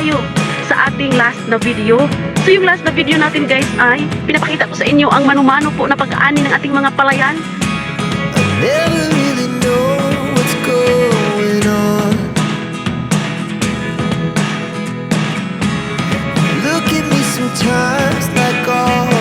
tayo sa ating last na video. So yung last na video natin guys ay pinapakita ko sa inyo ang manumano po na pag-aani ng ating mga palayan. Really like all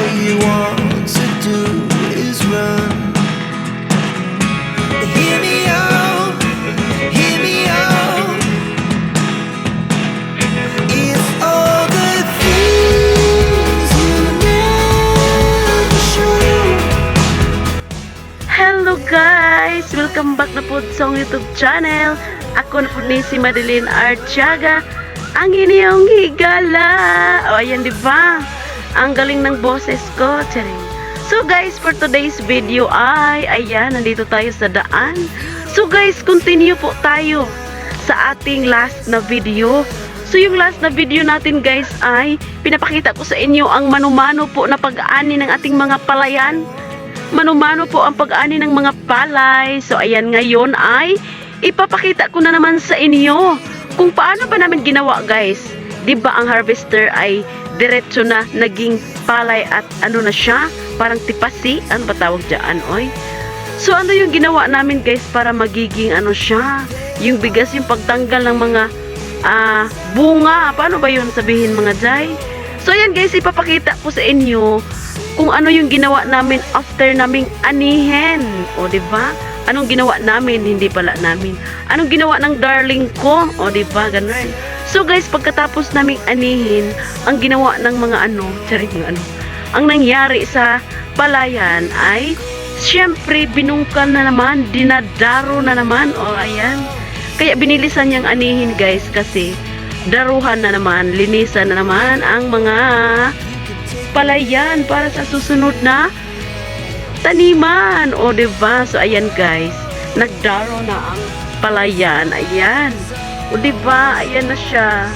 akong YouTube channel. Ako na po ni si Madeline Artiaga, ang inyong higala. O ayan di ba? Ang galing ng boses ko. Charing. So guys, for today's video ay, ayan, nandito tayo sa daan. So guys, continue po tayo sa ating last na video. So yung last na video natin guys ay pinapakita ko sa inyo ang manumano po na pag-aani ng ating mga palayan manumano po ang pag-ani ng mga palay. So ayan ngayon ay ipapakita ko na naman sa inyo kung paano ba namin ginawa guys. ba ang harvester ay diretso na naging palay at ano na siya? Parang tipasi. Ano ba tawag diyan, oy? So ano yung ginawa namin guys para magiging ano siya? Yung bigas, yung pagtanggal ng mga ah, bunga. Paano ba yun sabihin mga jay? So ayan guys, ipapakita ko sa inyo kung ano yung ginawa namin after naming anihin. O, di ba? Anong ginawa namin? Hindi pala namin. Anong ginawa ng darling ko? O, di ba? Ganun. So, guys, pagkatapos naming anihin, ang ginawa ng mga ano, charing ano, ang nangyari sa palayan ay, syempre, binungkal na naman, dinadaro na naman. O, ayan. Kaya binilisan niyang anihin, guys, kasi daruhan na naman, linisan na naman ang mga palayan para sa susunod na taniman. O, ba? So, ayan guys. Nagdaro na ang palayan. Ayan. O, ba? Ayan na siya.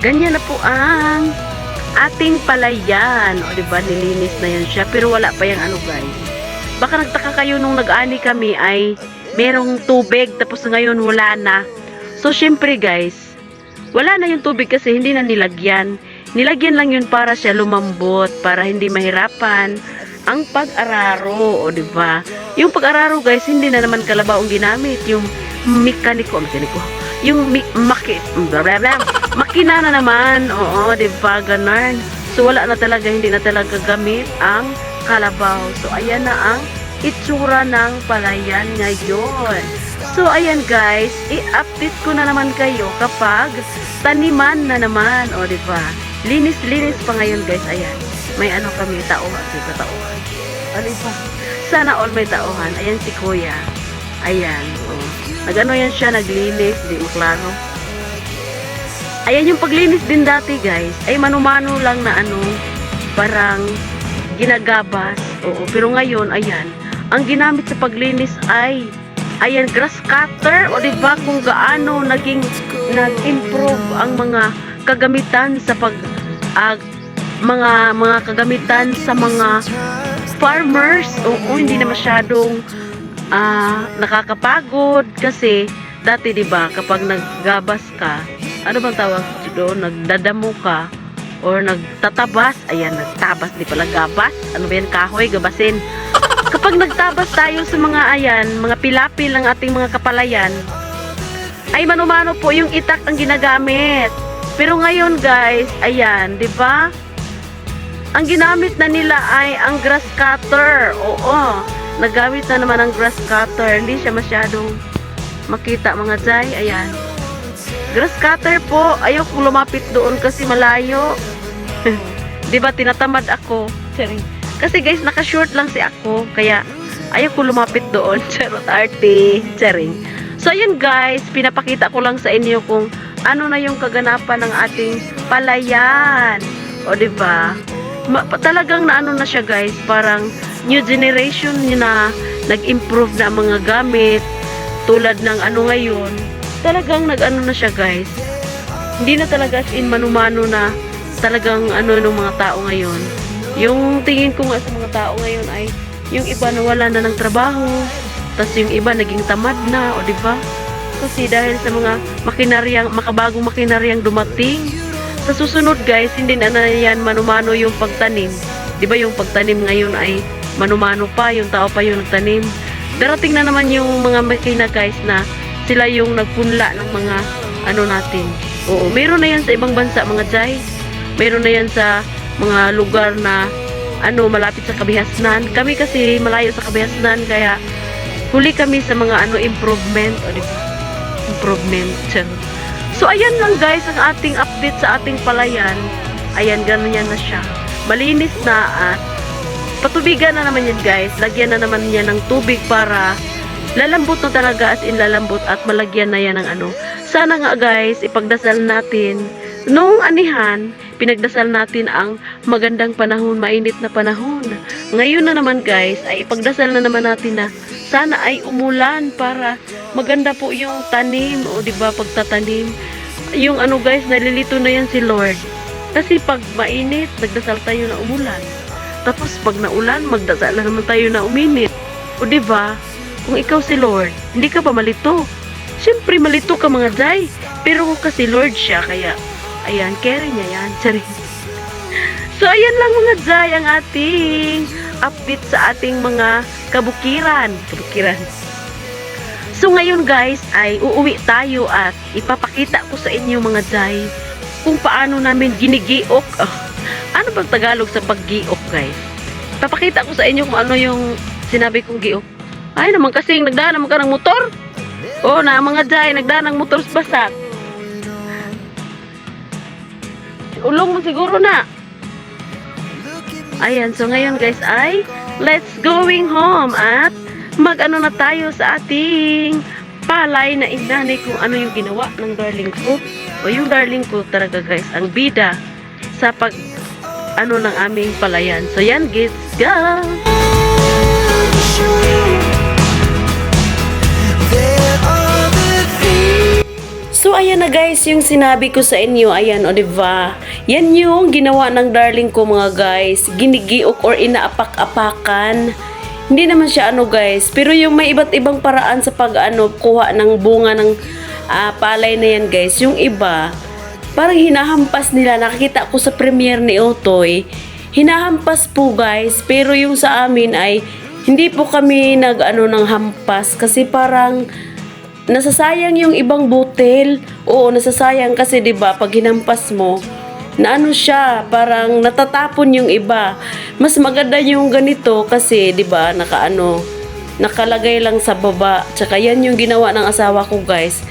Ganyan na po ang ating palayan. O, ba? Nilinis na yan siya. Pero wala pa yung ano guys. Baka nagtaka kayo nung nag-ani kami ay merong tubig tapos ngayon wala na. So, syempre guys, wala na yung tubig kasi hindi na nilagyan. Nilagyan lang yun para siya lumambot, para hindi mahirapan ang pag-araro, o di ba? Yung pag-araro guys, hindi na naman kalabaw ang ginamit, yung mekaniko, mekaniko, yung mi- maki, makina na naman, oo, di ba, ganun. So wala na talaga, hindi na talaga gamit ang kalabaw. So ayan na ang itsura ng palayan ngayon. So ayan guys, i-update ko na naman kayo kapag taniman na naman, o ba? Linis-linis pa ngayon guys, ayan. May ano kami, tauhan, di ba tauhan? Ano pa? Sana all may tauhan. Ayan si kuya. Ayan, oh. Nag-ano yan siya, naglinis, di mo klaro. Ayan yung paglinis din dati guys, ay manumano lang na ano, parang ginagabas. Oo, pero ngayon, ayan, ang ginamit sa paglinis ay ayan grass cutter o di ba kung gaano naging nag-improve ang mga kagamitan sa pag ah, mga mga kagamitan sa mga farmers. Oo, hindi na masyadong ah, nakakapagod kasi dati 'di ba kapag naggabas ka, ano bang tawag doon? Nagdadamo ka or nagtatabas, ayan, nagtabas, di pala gabas. Ano ba yan? Kahoy, gabasin. Kapag nagtabas tayo sa mga ayan, mga pilapil ng ating mga kapalayan, ay manumano po yung itak ang ginagamit. Pero ngayon guys, ayan, di ba? Ang ginamit na nila ay ang grass cutter. Oo, nagamit na naman ang grass cutter. Hindi siya masyadong makita mga jay. Ayan. Grass cutter po. Ayaw kong lumapit doon kasi malayo. di ba tinatamad ako? Charing. Kasi guys, naka-short lang si ako. Kaya ayaw ko lumapit doon. Charot arte. Charing. So ayun guys, pinapakita ko lang sa inyo kung ano na yung kaganapan ng ating palayan. O di ba? Talagang na ano na siya guys, parang new generation na nag-improve na ang mga gamit tulad ng ano ngayon. Talagang nag-ano na siya guys. Hindi na talaga as in manumano na talagang ano ng mga tao ngayon. Yung tingin ko nga sa mga tao ngayon ay yung iba nawala na ng trabaho, tapos yung iba naging tamad na, o di ba? Kasi dahil sa mga makinaryang, makabagong makinaryang dumating. Sa susunod guys, hindi na na yan manumano yung pagtanim. Di ba yung pagtanim ngayon ay manumano pa, yung tao pa yung nagtanim. Darating na naman yung mga makina guys na sila yung nagpunla ng mga ano natin. Oo, meron na yan sa ibang bansa mga jay. Meron na yan sa mga lugar na ano malapit sa kabihasnan. Kami kasi malayo sa kabihasnan kaya huli kami sa mga ano improvement o di ba? Improvement. So ayan lang guys ang ating update sa ating palayan. Ayan ganyan na siya. Malinis na at patubigan na naman yan guys. Lagyan na naman niya ng tubig para lalambot na talaga as in lalambot at malagyan na yan ng ano. Sana nga guys, ipagdasal natin nung anihan, pinagdasal natin ang magandang panahon, mainit na panahon. Ngayon na naman guys, ay ipagdasal na naman natin na sana ay umulan para maganda po yung tanim o di ba pagtatanim. Yung ano guys, nalilito na yan si Lord. Kasi pag mainit, nagdasal tayo na umulan. Tapos pag naulan, magdasal na naman tayo na uminit. O di ba? Kung ikaw si Lord, hindi ka pa malito. Siyempre malito ka mga jay. Pero kasi Lord siya, kaya ayan, carry niya yan. Charing. So ayan lang mga jay ang ating update sa ating mga kabukiran. Kabukiran. So ngayon guys ay uuwi tayo at ipapakita ko sa inyo mga jay kung paano namin ginigiok. Ah, ano bang Tagalog sa paggiok guys? Papakita ko sa inyo kung ano yung sinabi kong giok. Ay naman kasi nagdaan naman ka ng motor. Oo na mga jay nagdaan ng motor sa basak. Ulong mo siguro na. Ayan, so ngayon guys ay let's going home at mag-ano na tayo sa ating palay na inanay kung ano yung ginawa ng darling ko. O yung darling ko talaga guys, ang bida sa pag ano ng aming palayan. So yan, gets go! So ayan na guys, yung sinabi ko sa inyo, ayan o diba? Yan yung ginawa ng darling ko mga guys, ginigiok or inaapak-apakan. Hindi naman siya ano guys, pero yung may iba't ibang paraan sa pag ano, kuha ng bunga ng ah, palay na yan guys. Yung iba, parang hinahampas nila, nakikita ko sa premiere ni Otoy, hinahampas po guys, pero yung sa amin ay hindi po kami nag ano ng hampas. Kasi parang nasasayang yung ibang butil. Oo, nasasayang kasi 'di ba pag hinampas mo, na ano siya, parang natatapon yung iba. Mas maganda yung ganito kasi 'di ba nakaano, nakalagay lang sa baba. Tsaka yan yung ginawa ng asawa ko, guys.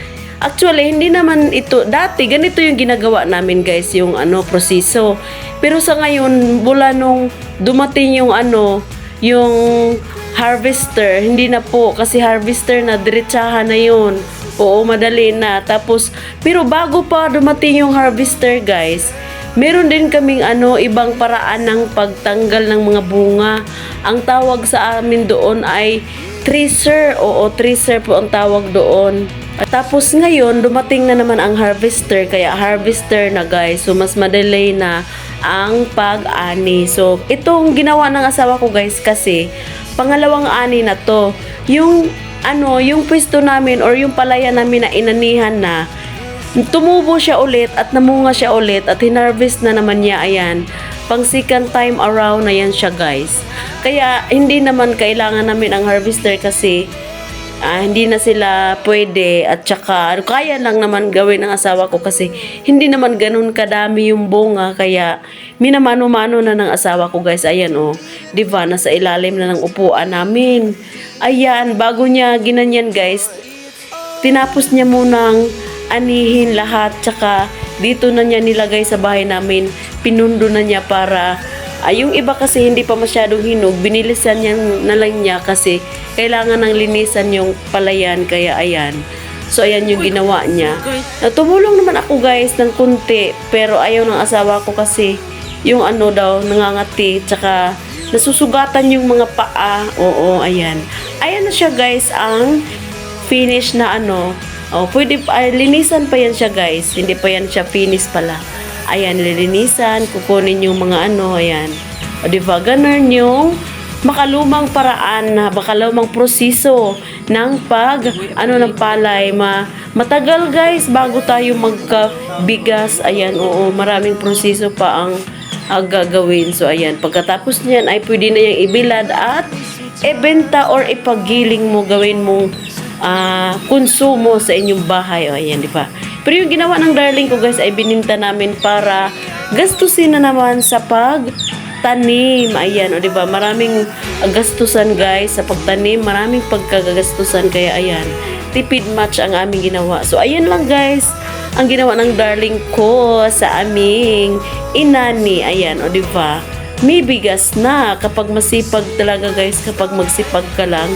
Actually, hindi naman ito, dati ganito yung ginagawa namin guys, yung ano, proseso. Pero sa ngayon, mula nung dumating yung ano, yung harvester, hindi na po, kasi harvester na, diretsahan na yun. Oo, madali na. Tapos, pero bago pa dumating yung harvester guys, meron din kaming ano, ibang paraan ng pagtanggal ng mga bunga. Ang tawag sa amin doon ay tracer. Oo, tracer po ang tawag doon. At tapos ngayon, dumating na naman ang harvester, kaya harvester na guys. So, mas madali na ang pag-ani. So, itong ginawa ng asawa ko guys kasi, pangalawang ani na to. Yung, ano, yung pwesto namin or yung palaya namin na inanihan na, tumubo siya ulit at namunga siya ulit at hinarvest na naman niya, ayan. Pang second time around na yan siya guys. Kaya, hindi naman kailangan namin ang harvester kasi, ah, hindi na sila pwede at saka kaya lang naman gawin ng asawa ko kasi hindi naman ganun kadami yung bunga kaya minamano-mano na ng asawa ko guys. Ayan oh. Di ba nasa ilalim na ng upuan namin. Ayan bago niya ginanyan guys tinapos niya munang anihin lahat tsaka dito na niya nilagay sa bahay namin pinundo na niya para ay yung iba kasi hindi pa masyadong hinog binilisan niya na lang niya kasi kailangan ng linisan yung palayan kaya ayan so ayan yung ginawa niya tumulong naman ako guys ng kunti pero ayaw ng asawa ko kasi yung ano daw nangangati tsaka nasusugatan yung mga paa oo ayan ayan na siya guys ang finish na ano. Oh, pwede pa, linisan pa yan siya guys. Hindi pa yan siya finish pala. Ayan, lilinisan, kukunin yung mga ano, ayan. O, di ba? Ganun yung makalumang paraan na makalumang proseso ng pag ano ng palay. Ma matagal guys bago tayo magkabigas. Ayan oo maraming proseso pa ang ah, gagawin. So ayan pagkatapos niyan ay pwede na yung ibilad at ibenta or ipagiling mo gawin mong ah, konsumo sa inyong bahay. O ayan di ba pero yung ginawa ng darling ko guys ay bininta namin para gastusin na naman sa pag tanim. Ayan, o, di ba? Maraming gastusan, guys, sa pagtanim. Maraming pagkagagastusan. Kaya, ayan, tipid match ang aming ginawa. So, ayan lang, guys, ang ginawa ng darling ko sa aming inani. Ayan, o, di ba? May bigas na kapag masipag talaga, guys, kapag magsipag ka lang.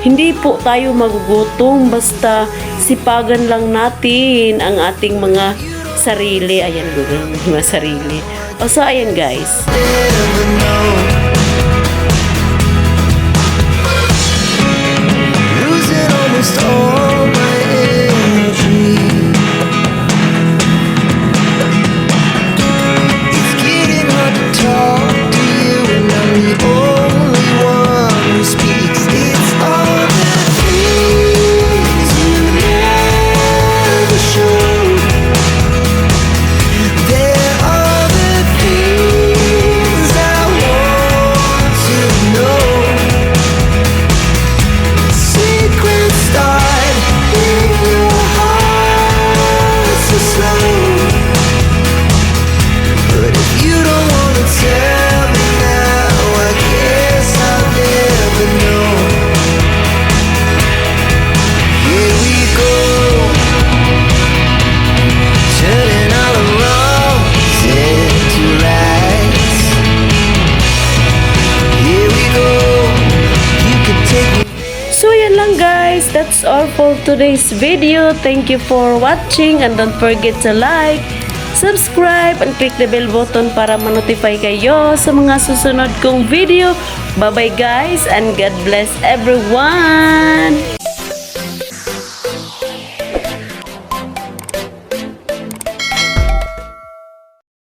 Hindi po tayo magugutom basta sipagan lang natin ang ating mga sarili. Ayan, gugun, mga sarili. O, so, ayan, guys. Losing almost all lang guys, that's all for today's video. Thank you for watching and don't forget to like, subscribe, and click the bell button para ma-notify kayo sa mga susunod kong video. Bye-bye guys and God bless everyone!